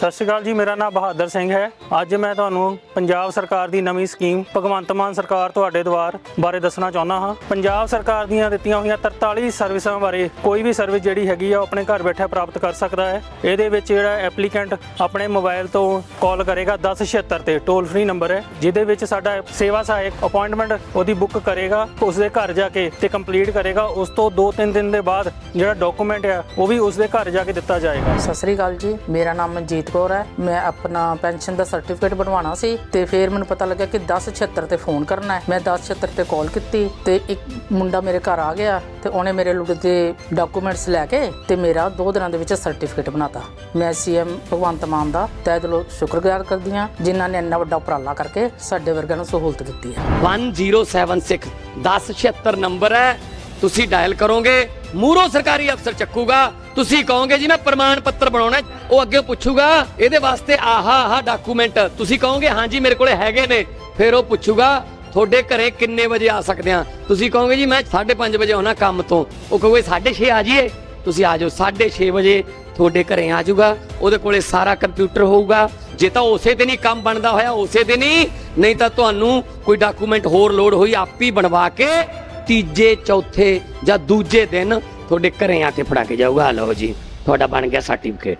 ਸਤਿ ਸ਼੍ਰੀ ਅਕਾਲ ਜੀ, ਮੇਰਾ ਨਾਮ ਬਹਾਦਰ ਸਿੰਘ ਹੈ। ਅੱਜ ਮੈਂ ਤੁਹਾਨੂੰ ਪੰਜਾਬ ਸਰਕਾਰ ਦੀ ਨਵੀਂ ਸਕੀਮ ਭਗਵੰਤ ਮਾਨ ਸਰਕਾਰ ਤੁਹਾਡੇ ਦੁਆਰ ਬਾਰੇ ਦੱਸਣਾ ਚਾਹੁੰਦਾ ਹਾਂ। ਪੰਜਾਬ ਸਰਕਾਰ ਦੀਆਂ ਦਿੱਤੀਆਂ ਹੋਈਆਂ 43 ਸਰਵਿਸਾਂ ਬਾਰੇ ਕੋਈ ਵੀ ਸਰਵਿਸ ਜਿਹੜੀ ਹੈਗੀ ਆ, ਉਹ ਆਪਣੇ ਘਰ ਬੈਠੇ ਪ੍ਰਾਪਤ ਕਰ ਸਕਦਾ ਹੈ। ਇਹਦੇ ਵਿੱਚ ਜਿਹੜਾ ਐਪਲੀਕੈਂਟ ਆਪਣੇ ਮੋਬਾਈਲ ਤੋਂ ਕਾਲ ਕਰੇਗਾ 1076 ਤੇ, ਟੋਲ ਫ੍ਰੀ ਨੰਬਰ ਹੈ, ਜਿਹਦੇ ਵਿੱਚ ਸਾਡਾ ਸੇਵਾ ਸਹਾਇਕ ਅਪਾਇੰਟਮੈਂਟ ਉਹਦੀ ਬੁੱਕ ਕਰੇਗਾ ਉਸ ਦੇ ਘਰ ਜਾ ਕੇ ਤੇ ਕੰਪਲੀਟ ਕਰੇਗਾ। ਉਸ ਤੋਂ 2-3 ਦਿਨ ਦੇ ਬਾਅਦ ਜਿਹੜਾ ਡਾਕੂਮੈਂਟ ਹੈ ਉਹ ਵੀ ਉਸ ਦੇ ਘਰ ਜਾ ਕੇ ਦਿੱਤਾ ਜਾਏਗਾ। ਸਤਿ ਸ੍ਰੀ ਅਕਾਲ ਜੀ, ਮੇਰਾ ਨਾਮ ਮਨਜੀਤ ਕੌਰ ਹੈ। ਮੈਂ ਆਪਣਾ ਪੈਨਸ਼ਨ ਦਾ ਸਰਟੀਫਿਕੇਟ ਬਣਵਾਉਣਾ ਸੀ ਤੇ ਫਿਰ ਮੈਨੂੰ ਪਤਾ ਲੱਗਾ ਕਿ 1076 ਤੇ ਫੋਨ ਕਰਨਾ ਹੈ। ਮੈਂ 1076 ਤੇ ਕਾਲ ਕੀਤੀ ਤੇ ਇੱਕ ਮੁੰਡਾ ਮੇਰੇ ਘਰ ਆ ਗਿਆ ਤੇ ਉਹਨੇ ਮੇਰੇ ਲੁੱਟ ਦੇ ਡਾਕੂਮੈਂਟਸ ਲੈ ਕੇ ਤੇ ਮੇਰਾ 2 ਦਿਨਾਂ ਦੇ ਵਿੱਚ ਸਰਟੀਫਿਕੇਟ ਬਣਾਤਾ। ਮੈਂ ਸੀਐਮ ਭਗਵੰਤ ਮਾਨ ਦਾ ਤਹਿ ਦਿਲੋਂ ਸ਼ੁਕਰਗੁਜ਼ਾਰ ਕਰਦੀ ਹਾਂ, ਜਿਨ੍ਹਾਂ ਨੇ ਇੰਨਾ ਵੱਡਾ ਉਪਰਾਲਾ ਕਰਕੇ ਸਾਡੇ ਵਰਗਿਆਂ ਨੂੰ ਸਹੂਲਤ ਦਿੱਤੀ ਹੈ। 1076 1076 ਨੰਬਰ ਹੈ। ਤੁਸੀਂ ਡਾਇਲ ਕਰੋਗੇ ਮੂਰੋ ਸਰਕਾਰੀ ਅਫਸਰ ਚੱਕੂਗਾ। ਤੁਸੀਂ ਕਹੋਗੇ ਜੀ, ਮੈਂ ਪ੍ਰਮਾਣ ਪੱਤਰ ਬਣਾਉਣਾ ਉਹ ਅੱਗੇ ਪੁੱਛੂਗਾ, ਇਹਦੇ ਵਾਸਤੇ ਆਹਾ ਆਹਾ ਡਾਕੂਮੈਂਟ ਤੁਸੀਂ ਕਹੋਗੇ ਹਾਂਜੀ ਮੇਰੇ ਕੋਲੇ ਹੈਗੇ ਨੇ, ਫਿਰ ਉਹ ਪੁੱਛੂਗਾ, ਤੁਹਾਡੇ ਘਰੇ ਕਿੰਨੇ ਵਜੇ ਆ ਸਕਦੇ ਆ ਤੁਸੀਂ ਕਹੋਗੇ ਜੀ, ਮੈਂ 5:30 ਵਜੇ ਆਉਣਾ ਕੰਮ ਤੋਂ। ਉਹ ਕਹੋਗੇ 6:30 ਆ ਜਾਈਏ। ਤੁਸੀਂ ਆ ਜਾਓ 6:30 ਵਜੇ ਤੁਹਾਡੇ ਘਰੇ ਆ ਜਾਊਗਾ। ਉਹਦੇ ਕੋਲੇ ਸਾਰਾ ਕੰਪਿਊਟਰ ਹੋਊਗਾ। ਜੇ ਤਾਂ ਉਸੇ ਦਿਨ ਹੀ ਕੰਮ ਬਣਦਾ ਹੋਇਆ, ਉਸੇ ਦਿਨ ਹੀ। ਨਹੀਂ ਤਾਂ ਤੁਹਾਨੂੰ ਕੋਈ ਡਾਕੂਮੈਂਟ ਹੋਰ ਲੋਡ ਹੋਈ, ਆਪ ਹੀ ਬਣਵਾ ਕੇ ਤੀਜੇ, ਚੌਥੇ ਜਾਂ ਦੂਜੇ ਦਿਨ ਤੁਹਾਡੇ ਘਰੇ ਆ ਕੇ ਫੜਾ ਕੇ ਜਾਊਗਾ। ਲਓ ਜੀ, ਤੁਹਾਡਾ ਬਣ ਗਿਆ ਸਰਟੀਫਿਕੇਟ